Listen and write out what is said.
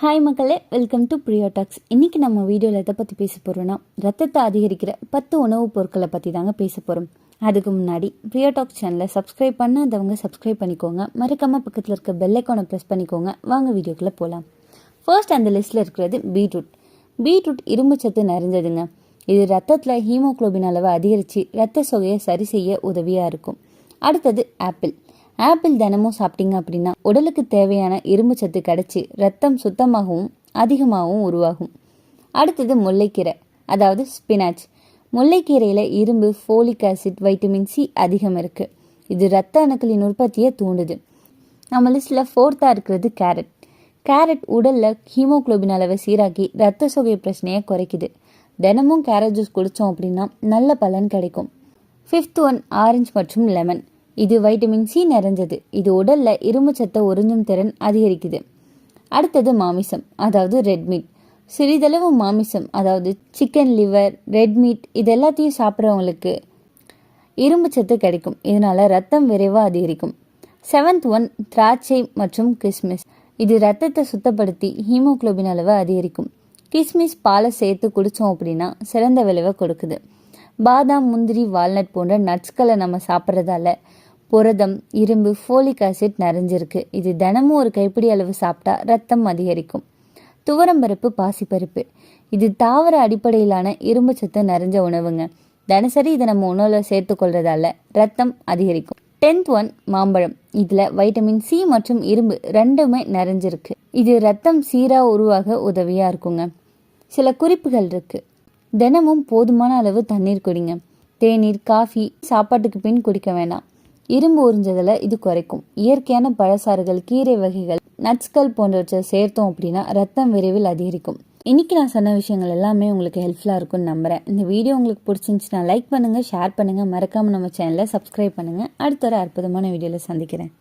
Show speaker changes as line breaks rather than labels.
Hi மக்களே. Welcome to ப்ரியோடாக்ஸ் இன்றைக்கி நம்ம வீடியோவில் எதை பற்றி பேச போகிறோன்னா ரத்தத்தை அதிகரிக்கிற பத்து உணவுப் பொருட்களை பற்றி தாங்க பேச போகிறோம் அதுக்கு முன்னாடி ப்ரியோடாக்ஸ் சேனலை சப்ஸ்கிரைப் பண்ணாதவங்க சப்ஸ்கிரைப் பண்ணிக்கோங்க. மறக்காமல் பக்கத்தில் இருக்க பெல்லைக்கானை ப்ரெஸ் பண்ணிக்கோங்க. வாங்க வீடியோக்குள்ளே போகலாம் ஃபர்ஸ்ட் அந்த லிஸ்ட்டில் இருக்கிறது பீட்ரூட் பீட்ரூட் இரும்பு சத்து நிறைஞ்சதுங்க இது ரத்தத்தில் ஹீமோகுளோபின் அளவை அதிகரித்து ரத்த சொகையை சரி செய்ய உதவியாக இருக்கும். அடுத்தது ஆப்பிள். ஆப்பிள் தினமும் சாப்பிட்டீங்க அப்படின்னா உடலுக்கு தேவையான இரும்பு சத்து கிடச்சி ரத்தம் சுத்தமாகவும் அதிகமாகவும் உருவாகும். அடுத்தது முல்லைக்கீரை அதாவது ஸ்பினாச் முல்லைக்கீரையில் இரும்பு ஃபோலிக் ஆசிட் வைட்டமின் சி அதிகம் இருக்குது இது ரத்த அணுக்களின் உற்பத்தியை தூண்டுது. நம்ம லிஸ்ட்டில் ஃபோர்த்தாக இருக்கிறது கேரட் கேரட் உடலில் ஹீமோகுளோபின் அளவை சீராக்கி ரத்த சோகை பிரச்சனையை குறைக்குது. தினமும் கேரட் ஜூஸ் குடித்தோம் அப்படின்னா நல்ல பலன் கிடைக்கும். ஃபிஃப்த் ஒன் ஆரஞ்சு மற்றும் லெமன் இது வைட்டமின் சி நிறைஞ்சது. இது உடலில் இரும்பு சத்தை உறிஞ்சும் திறன் அதிகரிக்குது. அடுத்தது மாமிசம் அதாவது ரெட் மீட் சிறிதளவு மாமிசம் அதாவது சிக்கன் லிவர் ரெட் மீட் இது எல்லாத்தையும் சாப்பிட்றவங்களுக்கு இரும்பு சத்து கிடைக்கும். இதனால ரத்தம் விரைவாக அதிகரிக்கும். செவன்த் ஒன் திராட்சை மற்றும் கிஸ்மிஸ். இது ரத்தத்தை சுத்தப்படுத்தி ஹீமோகுளோபின் அளவை அதிகரிக்கும். கிஸ்மிஸ் பாலை சேர்த்து குடித்தோம் அப்படின்னா சிறந்த விளைவை கொடுக்குது. பாதாம் முந்திரி வால்நட் போன்ற நட்ஸ்களை நம்ம சாப்பிட்றதால புரதம் இரும்பு ஃபோலிக் ஆசிட் நிறைஞ்சிருக்கு. இது தினமும் ஒரு கைப்பிடி அளவு சாப்பிட்டா ரத்தம் அதிகரிக்கும். துவரம்பருப்பு பாசிப்பருப்பு. இது தாவர அடிப்படையிலான இரும்பு சத்து நிறைஞ்ச உணவுங்க. தினசரி இதை நம்ம உணவில் சேர்த்துக்கொள்றதால ரத்தம் அதிகரிக்கும். டென்த் ஒன் மாம்பழம். இதில் வைட்டமின் சி மற்றும் இரும்பு ரெண்டுமே நிறைஞ்சிருக்கு. இது ரத்தம் சீராக உருவாக உதவியாக இருக்குங்க. சில குறிப்புகள் இருக்குது தினமும் போதுமான அளவு தண்ணீர் குடிங்க. தேநீர் காஃபி சாப்பாட்டுக்கு பின் குடிக்க வேண்டாம் இரும்பு உறிஞ்சதில் இது குறைக்கும். இயற்கையான பழசாறுகள் கீரை வகைகள் நட்ஸ்கள் போன்றவற்றை சேர்த்தோம் அப்படின்னா ரத்தம் விரைவில் அதிகரிக்கும். இன்றைக்கி நான் சொன்ன விஷயங்கள் எல்லாமே உங்களுக்கு ஹெல்ப்ஃபுல்லாக இருக்கும்னு நம்புகிறேன் இந்த வீடியோ உங்களுக்கு பிடிச்சிருந்துச்சுன்னா லைக் பண்ணுங்கள் ஷேர் பண்ணுங்கள் மறக்காமல் நம்ம சேனலை சப்ஸ்கிரைப் பண்ணுங்கள் அடுத்த ஒரு அற்புதமான வீடியோவில் சந்திக்கிறேன்.